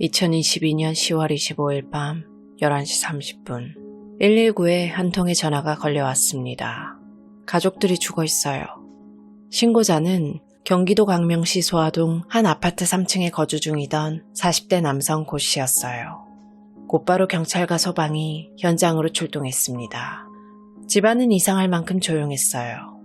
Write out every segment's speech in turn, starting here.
2022년 10월 25일 밤 11시 30분 119에 한 통의 전화가 걸려왔습니다. 가족들이 죽어 있어요. 신고자는 경기도 광명시 소아동 한 아파트 3층에 거주 중이던 40대 남성 고 씨였어요. 곧바로 경찰과 소방이 현장으로 출동했습니다. 집안은 이상할 만큼 조용했어요.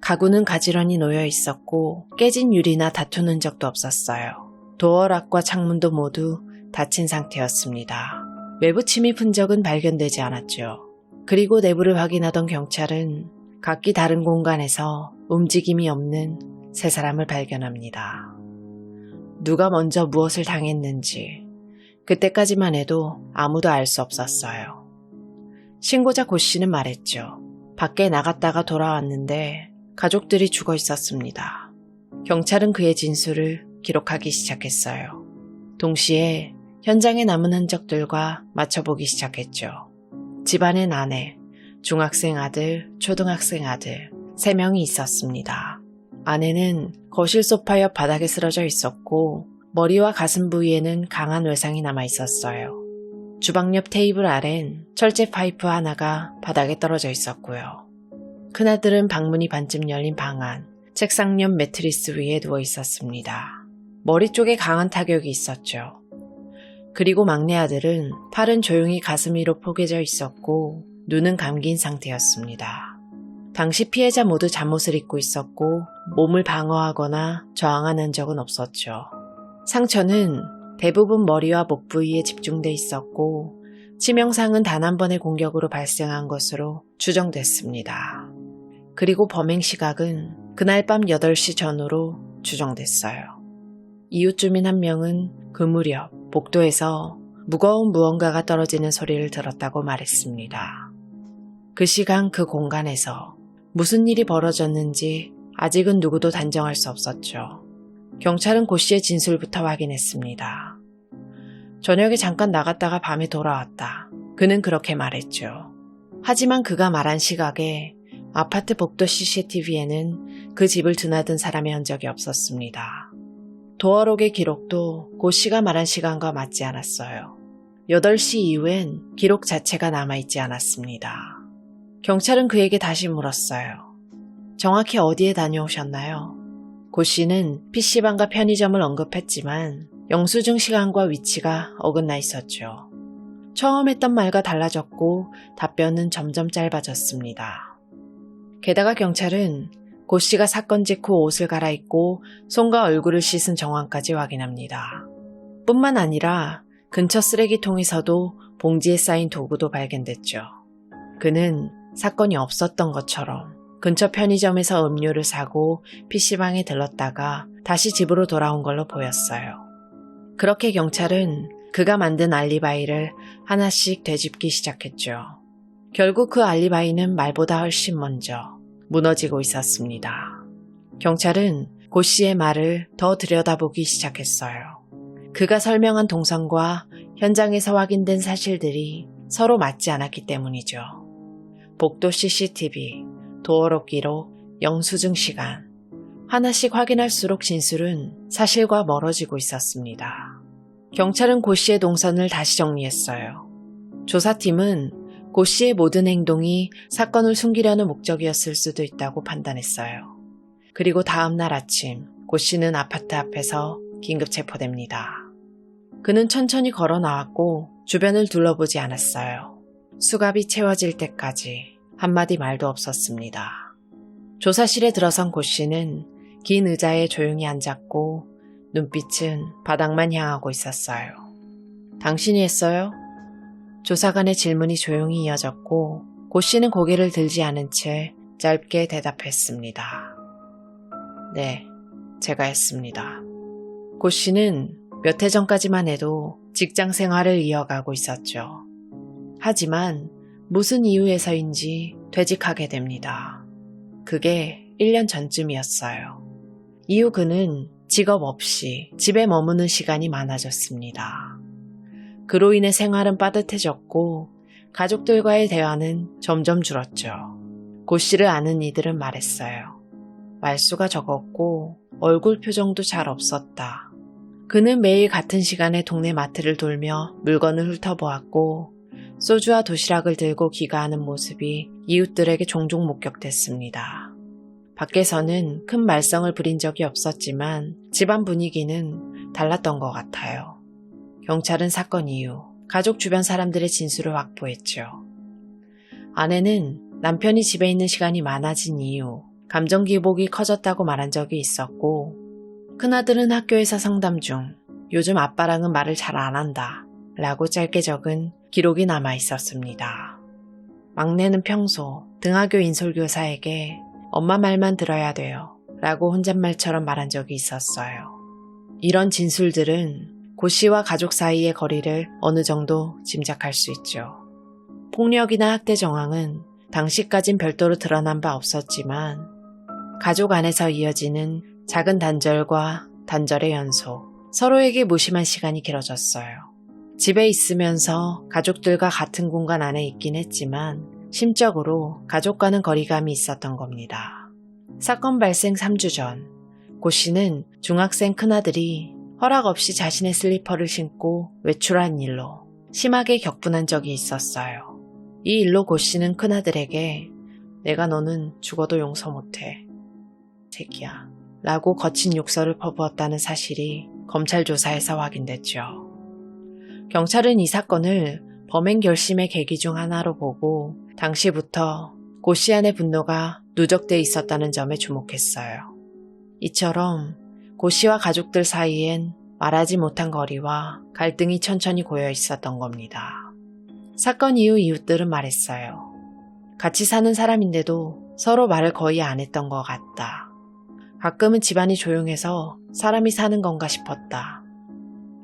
가구는 가지런히 놓여 있었고 깨진 유리나 다툰 흔적도 없었어요. 도어락과 창문도 모두 닫힌 상태였습니다. 외부 침입 흔적은 발견되지 않았죠. 그리고 내부를 확인하던 경찰은 각기 다른 공간에서 움직임이 없는 세 사람을 발견합니다. 누가 먼저 무엇을 당했는지 그때까지만 해도 아무도 알 수 없었어요. 신고자 고 씨는 말했죠. 밖에 나갔다가 돌아왔는데 가족들이 죽어 있었습니다. 경찰은 그의 진술을 기록하기 시작했어요. 동시에 현장에 남은 흔적들과 맞춰보기 시작했죠. 집안엔 아내, 중학생 아들, 초등학생 아들, 세 명이 있었습니다. 아내는 거실 소파 옆 바닥에 쓰러져 있었고, 머리와 가슴 부위에는 강한 외상이 남아 있었어요. 주방 옆 테이블 아래엔 철제 파이프 하나가 바닥에 떨어져 있었고요. 큰아들은 방문이 반쯤 열린 방 안, 책상 옆 매트리스 위에 누워 있었습니다. 머리 쪽에 강한 타격이 있었죠. 그리고 막내 아들은 팔은 조용히 가슴 위로 포개져 있었고 눈은 감긴 상태였습니다. 당시 피해자 모두 잠옷을 입고 있었고 몸을 방어하거나 저항한 흔적은 없었죠. 상처는 대부분 머리와 목 부위에 집중돼 있었고 치명상은 단 한 번의 공격으로 발생한 것으로 추정됐습니다. 그리고 범행 시각은 그날 밤 8시 전후로 추정됐어요. 이웃 주민 한 명은 그 무렵 복도에서 무거운 무언가가 떨어지는 소리를 들었다고 말했습니다. 그 시간 그 공간에서 무슨 일이 벌어졌는지 아직은 누구도 단정할 수 없었죠. 경찰은 고 씨의 진술부터 확인했습니다. 저녁에 잠깐 나갔다가 밤에 돌아왔다. 그는 그렇게 말했죠. 하지만 그가 말한 시각에 아파트 복도 CCTV에는 그 집을 드나든 사람의 흔적이 없었습니다. 도어록의 기록도 고 씨가 말한 시간과 맞지 않았어요. 8시 이후엔 기록 자체가 남아있지 않았습니다. 경찰은 그에게 다시 물었어요. 정확히 어디에 다녀오셨나요? 고 씨는 PC방과 편의점을 언급했지만 영수증 시간과 위치가 어긋나 있었죠. 처음 했던 말과 달라졌고 답변은 점점 짧아졌습니다. 게다가 경찰은 고 씨가 사건 직후 옷을 갈아입고 손과 얼굴을 씻은 정황까지 확인합니다. 뿐만 아니라 근처 쓰레기통에서도 봉지에 쌓인 도구도 발견됐죠. 그는 사건이 없었던 것처럼 근처 편의점에서 음료를 사고 PC방에 들렀다가 다시 집으로 돌아온 걸로 보였어요. 그렇게 경찰은 그가 만든 알리바이를 하나씩 되짚기 시작했죠. 결국 그 알리바이는 말보다 훨씬 먼저 무너지고 있었습니다. 경찰은 고 씨의 말을 더 들여다보기 시작했어요. 그가 설명한 동선과 현장에서 확인된 사실들이 서로 맞지 않았기 때문이죠. 복도 CCTV, 도어록 기록, 영수증 시간. 하나씩 확인할수록 진술은 사실과 멀어지고 있었습니다. 경찰은 고 씨의 동선을 다시 정리했어요. 조사팀은 고 씨의 모든 행동이 사건을 숨기려는 목적이었을 수도 있다고 판단했어요. 그리고 다음날 아침, 고 씨는 아파트 앞에서 긴급 체포됩니다. 그는 천천히 걸어 나왔고 주변을 둘러보지 않았어요. 수갑이 채워질 때까지 한마디 말도 없었습니다. 조사실에 들어선 고 씨는 긴 의자에 조용히 앉았고 눈빛은 바닥만 향하고 있었어요. 당신이 했어요? 조사관의 질문이 조용히 이어졌고 고 씨는 고개를 들지 않은 채 짧게 대답했습니다. 네, 제가 했습니다. 고 씨는 몇 해 전까지만 해도 직장 생활을 이어가고 있었죠. 하지만 무슨 이유에서인지 퇴직하게 됩니다. 그게 1년 전쯤이었어요. 이후 그는 직업 없이 집에 머무는 시간이 많아졌습니다. 그로 인해 생활은 빠듯해졌고 가족들과의 대화는 점점 줄었죠. 고 씨를 아는 이들은 말했어요. 말수가 적었고 얼굴 표정도 잘 없었다. 그는 매일 같은 시간에 동네 마트를 돌며 물건을 훑어보았고 소주와 도시락을 들고 귀가하는 모습이 이웃들에게 종종 목격됐습니다. 밖에서는 큰 말썽을 부린 적이 없었지만 집안 분위기는 달랐던 것 같아요. 경찰은 사건 이후 가족 주변 사람들의 진술을 확보했죠. 아내는 남편이 집에 있는 시간이 많아진 이후 감정 기복이 커졌다고 말한 적이 있었고 큰아들은 학교에서 상담 중 요즘 아빠랑은 말을 잘 안 한다 라고 짧게 적은 기록이 남아 있었습니다. 막내는 평소 등하교 인솔교사에게 엄마 말만 들어야 돼요 라고 혼잣말처럼 말한 적이 있었어요. 이런 진술들은 고 씨와 가족 사이의 거리를 어느 정도 짐작할 수 있죠. 폭력이나 학대 정황은 당시까진 별도로 드러난 바 없었지만 가족 안에서 이어지는 작은 단절과 단절의 연속, 서로에게 무심한 시간이 길어졌어요. 집에 있으면서 가족들과 같은 공간 안에 있긴 했지만 심적으로 가족과는 거리감이 있었던 겁니다. 사건 발생 3주 전, 고 씨는 중학생 큰아들이 허락 없이 자신의 슬리퍼를 신고 외출한 일로 심하게 격분한 적이 있었어요. 이 일로 고 씨는 큰아들에게 내가 너는 죽어도 용서 못해. 새끼야. 라고 거친 욕설을 퍼부었다는 사실이 검찰 조사에서 확인됐죠. 경찰은 이 사건을 범행 결심의 계기 중 하나로 보고 당시부터 고 씨 안의 분노가 누적돼 있었다는 점에 주목했어요. 이처럼 고 씨와 가족들 사이엔 말하지 못한 거리와 갈등이 천천히 고여 있었던 겁니다. 사건 이후 이웃들은 말했어요. 같이 사는 사람인데도 서로 말을 거의 안 했던 것 같다. 가끔은 집안이 조용해서 사람이 사는 건가 싶었다.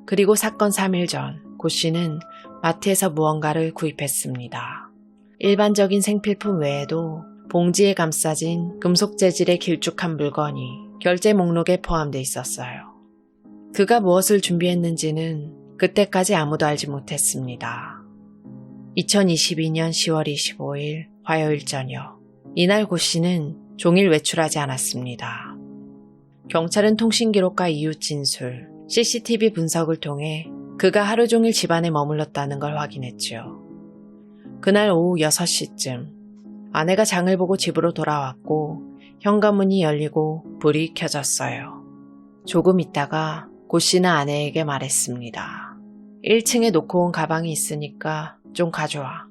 그리고 사건 3일 전, 고 씨는 마트에서 무언가를 구입했습니다. 일반적인 생필품 외에도 봉지에 감싸진 금속 재질의 길쭉한 물건이 결제 목록에 포함돼 있었어요. 그가 무엇을 준비했는지는 그때까지 아무도 알지 못했습니다. 2022년 10월 25일 화요일 저녁, 이날 고 씨는 종일 외출하지 않았습니다. 경찰은 통신 기록과 이웃 진술, CCTV 분석을 통해 그가 하루 종일 집안에 머물렀다는 걸 확인했죠. 그날 오후 6시쯤 아내가 장을 보고 집으로 돌아왔고 현관문이 열리고 불이 켜졌어요. 조금 있다가 고 씨는 아내에게 말했습니다. 1층에 놓고 온 가방이 있으니까 좀 가져와.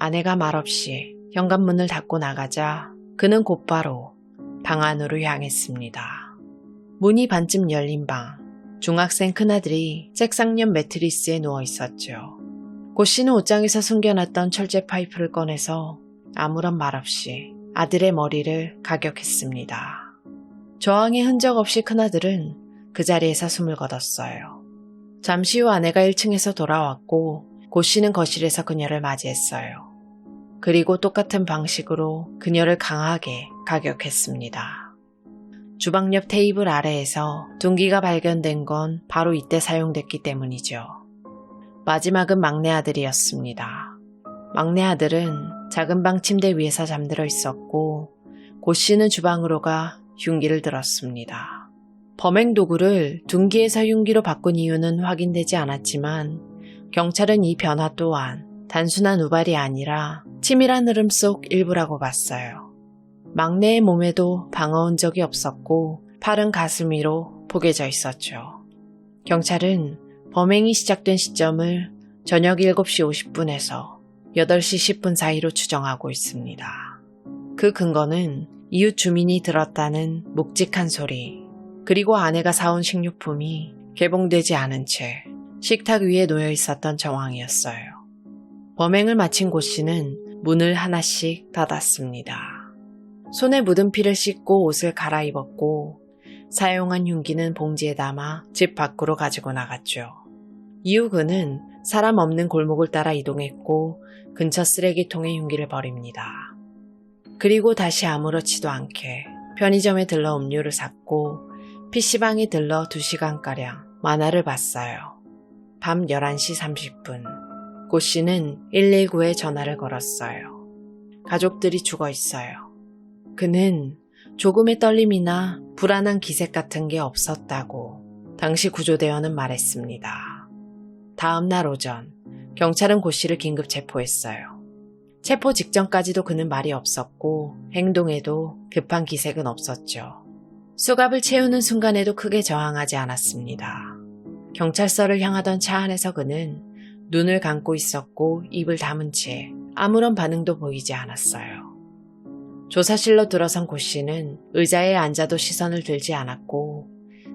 아내가 말없이 현관문을 닫고 나가자 그는 곧바로 방 안으로 향했습니다. 문이 반쯤 열린 방. 중학생 큰아들이 책상 옆 매트리스에 누워 있었죠. 고 씨는 옷장에서 숨겨놨던 철제 파이프를 꺼내서 아무런 말 없이 아들의 머리를 가격했습니다. 저항의 흔적 없이 큰아들은 그 자리에서 숨을 거뒀어요. 잠시 후 아내가 1층에서 돌아왔고 고 씨는 거실에서 그녀를 맞이했어요. 그리고 똑같은 방식으로 그녀를 강하게 가격했습니다. 주방 옆 테이블 아래에서 둔기가 발견된 건 바로 이때 사용됐기 때문이죠. 마지막은 막내 아들이었습니다. 막내 아들은 작은 방 침대 위에서 잠들어 있었고 고 씨는 주방으로 가 흉기를 들었습니다. 범행 도구를 둔기에서 흉기로 바꾼 이유는 확인되지 않았지만 경찰은 이 변화 또한 단순한 우발이 아니라 치밀한 흐름 속 일부라고 봤어요. 막내의 몸에도 방어온 적이 없었고 팔은 가슴 위로 포개져 있었죠. 경찰은 범행이 시작된 시점을 저녁 7시 50분에서 8시 10분 사이로 추정하고 있습니다. 그 근거는 이웃 주민이 들었다는 묵직한 소리, 그리고 아내가 사온 식료품이 개봉되지 않은 채 식탁 위에 놓여 있었던 정황이었어요. 범행을 마친 고 씨는 문을 하나씩 닫았습니다. 손에 묻은 피를 씻고 옷을 갈아입었고 사용한 흉기는 봉지에 담아 집 밖으로 가지고 나갔죠. 이후 그는 사람 없는 골목을 따라 이동했고 근처 쓰레기통에 흉기를 버립니다. 그리고 다시 아무렇지도 않게 편의점에 들러 음료를 샀고 PC방에 들러 2시간가량 만화를 봤어요. 밤 11시 30분. 고 씨는 119에 전화를 걸었어요. 가족들이 죽어 있어요. 그는 조금의 떨림이나 불안한 기색 같은 게 없었다고 당시 구조대원은 말했습니다. 다음 날 오전, 경찰은 고 씨를 긴급 체포했어요. 체포 직전까지도 그는 말이 없었고 행동에도 급한 기색은 없었죠. 수갑을 채우는 순간에도 크게 저항하지 않았습니다. 경찰서를 향하던 차 안에서 그는 눈을 감고 있었고 입을 다문 채 아무런 반응도 보이지 않았어요. 조사실로 들어선 고 씨는 의자에 앉아도 시선을 들지 않았고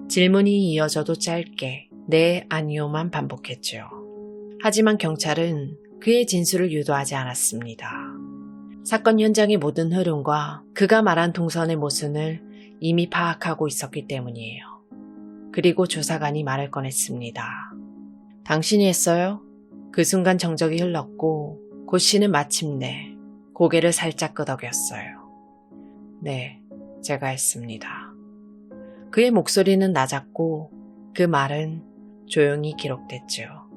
질문이 이어져도 짧게 네, 아니요만 반복했죠. 하지만 경찰은 그의 진술을 유도하지 않았습니다. 사건 현장의 모든 흐름과 그가 말한 동선의 모순을 이미 파악하고 있었기 때문이에요. 그리고 조사관이 말을 꺼냈습니다. 당신이 했어요? 그 순간 정적이 흘렀고 고 씨는 마침내 고개를 살짝 끄덕였어요. 네, 제가 했습니다. 그의 목소리는 낮았고 그 말은 조용히 기록됐죠.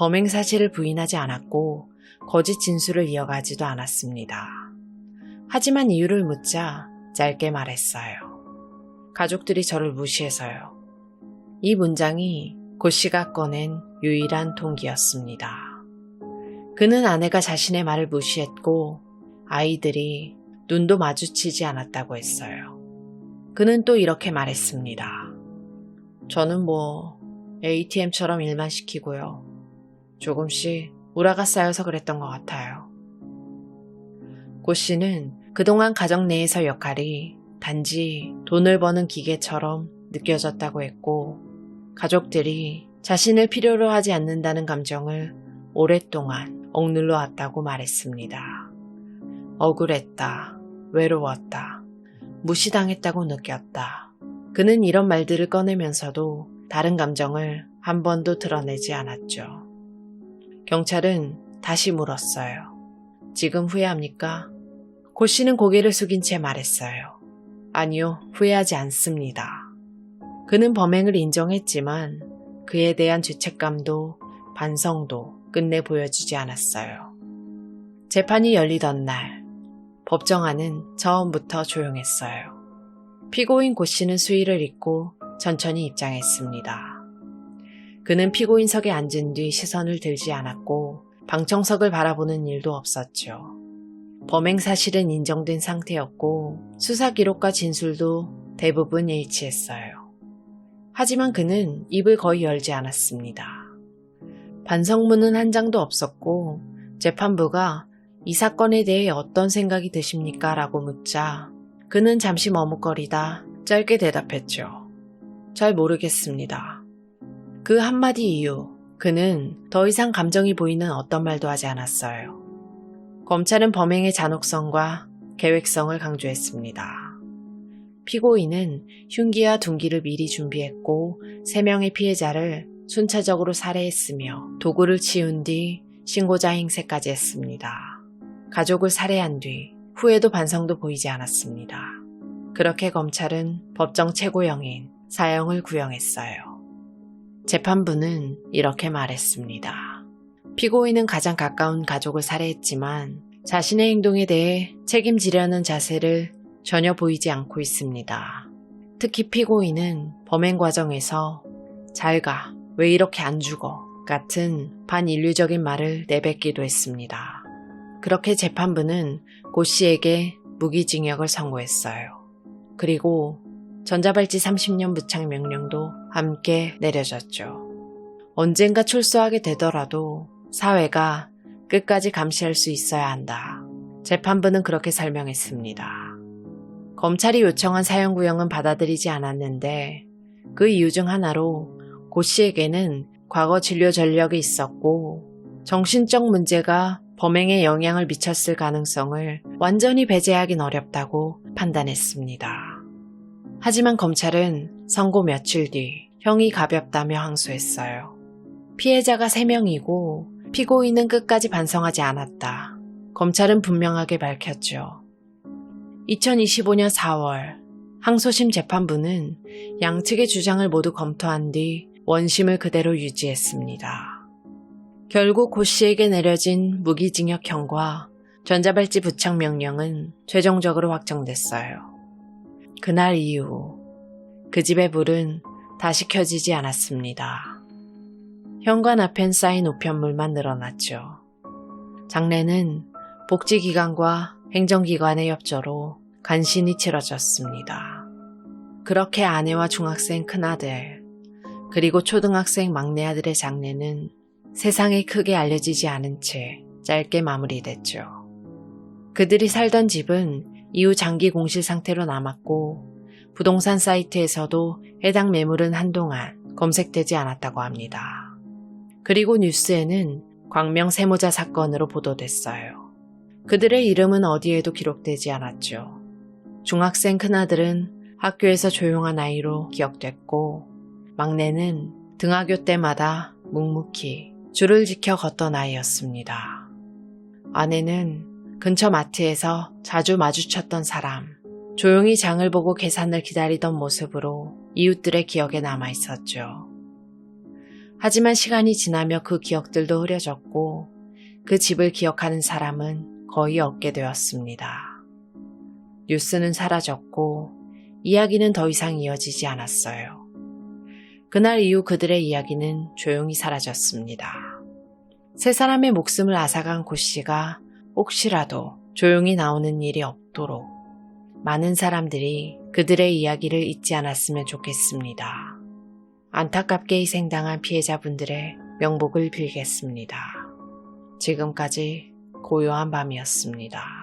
범행 사실을 부인하지 않았고 거짓 진술을 이어가지도 않았습니다. 하지만 이유를 묻자 짧게 말했어요. 가족들이 저를 무시해서요. 이 문장이 고 씨가 꺼낸 유일한 동기였습니다. 그는 아내가 자신의 말을 무시했고 아이들이 눈도 마주치지 않았다고 했어요. 그는 또 이렇게 말했습니다. 저는 뭐 ATM처럼 일만 시키고요. 조금씩 우라가 쌓여서 그랬던 것 같아요. 고 씨는 그동안 가정 내에서 역할이 단지 돈을 버는 기계처럼 느껴졌다고 했고, 가족들이 자신을 필요로 하지 않는다는 감정을 오랫동안 억눌러 왔다고 말했습니다. 억울했다, 외로웠다, 무시당했다고 느꼈다. 그는 이런 말들을 꺼내면서도 다른 감정을 한 번도 드러내지 않았죠. 경찰은 다시 물었어요. 지금 후회합니까? 고 씨는 고개를 숙인 채 말했어요. 아니요, 후회하지 않습니다. 그는 범행을 인정했지만 그에 대한 죄책감도 반성도 끝내 보여주지 않았어요. 재판이 열리던 날, 법정 안은 처음부터 조용했어요. 피고인 고 씨는 수의를 입고 천천히 입장했습니다. 그는 피고인석에 앉은 뒤 시선을 들지 않았고 방청석을 바라보는 일도 없었죠. 범행 사실은 인정된 상태였고 수사 기록과 진술도 대부분 일치했어요. 하지만 그는 입을 거의 열지 않았습니다. 반성문은 한 장도 없었고 재판부가 이 사건에 대해 어떤 생각이 드십니까? 라고 묻자 그는 잠시 머뭇거리다 짧게 대답했죠. 잘 모르겠습니다. 그 한마디 이후 그는 더 이상 감정이 보이는 어떤 말도 하지 않았어요. 검찰은 범행의 잔혹성과 계획성을 강조했습니다. 피고인은 흉기와 둔기를 미리 준비했고 3명의 피해자를 순차적으로 살해했으며 도구를 치운 뒤 신고자 행세까지 했습니다. 가족을 살해한 뒤 후에도 반성도 보이지 않았습니다. 그렇게 검찰은 법정 최고형인 사형을 구형했어요. 재판부는 이렇게 말했습니다. 피고인은 가장 가까운 가족을 살해했지만 자신의 행동에 대해 책임지려는 자세를 전혀 보이지 않고 있습니다. 특히 피고인은 범행 과정에서 잘 가, 왜 이렇게 안 죽어? 같은 반인류적인 말을 내뱉기도 했습니다. 그렇게 재판부는 고 씨에게 무기징역을 선고했어요. 그리고 전자발찌 30년 부착 명령도 함께 내려졌죠. 언젠가 출소하게 되더라도 사회가 끝까지 감시할 수 있어야 한다. 재판부는 그렇게 설명했습니다. 검찰이 요청한 사형구형은 받아들이지 않았는데 그 이유 중 하나로 고 씨에게는 과거 진료 전력이 있었고 정신적 문제가 범행에 영향을 미쳤을 가능성을 완전히 배제하긴 어렵다고 판단했습니다. 하지만 검찰은 선고 며칠 뒤 형이 가볍다며 항소했어요. 피해자가 3명이고 피고인은 끝까지 반성하지 않았다. 검찰은 분명하게 밝혔죠. 2025년 4월 항소심 재판부는 양측의 주장을 모두 검토한 뒤 원심을 그대로 유지했습니다. 결국 고 씨에게 내려진 무기징역형과 전자발찌 부착 명령은 최종적으로 확정됐어요. 그날 이후 그 집의 불은 다시 켜지지 않았습니다. 현관 앞엔 쌓인 우편물만 늘어났죠. 장례는 복지기관과 행정기관의 협조로 간신히 치러졌습니다. 그렇게 아내와 중학생 큰아들, 그리고 초등학생 막내 아들의 장례는 세상에 크게 알려지지 않은 채 짧게 마무리됐죠. 그들이 살던 집은 이후 장기 공실 상태로 남았고 부동산 사이트에서도 해당 매물은 한동안 검색되지 않았다고 합니다. 그리고 뉴스에는 광명 세모자 사건으로 보도됐어요. 그들의 이름은 어디에도 기록되지 않았죠. 중학생 큰아들은 학교에서 조용한 아이로 기억됐고 막내는 등하교 때마다 묵묵히 줄을 지켜 걷던 아이였습니다. 아내는 근처 마트에서 자주 마주쳤던 사람, 조용히 장을 보고 계산을 기다리던 모습으로 이웃들의 기억에 남아 있었죠. 하지만 시간이 지나며 그 기억들도 흐려졌고 그 집을 기억하는 사람은 거의 없게 되었습니다. 뉴스는 사라졌고 이야기는 더 이상 이어지지 않았어요. 그날 이후 그들의 이야기는 조용히 사라졌습니다. 세 사람의 목숨을 앗아간 고 씨가 혹시라도 조용히 나오는 일이 없도록 많은 사람들이 그들의 이야기를 잊지 않았으면 좋겠습니다. 안타깝게 희생당한 피해자분들의 명복을 빌겠습니다. 지금까지 고요한 밤이었습니다.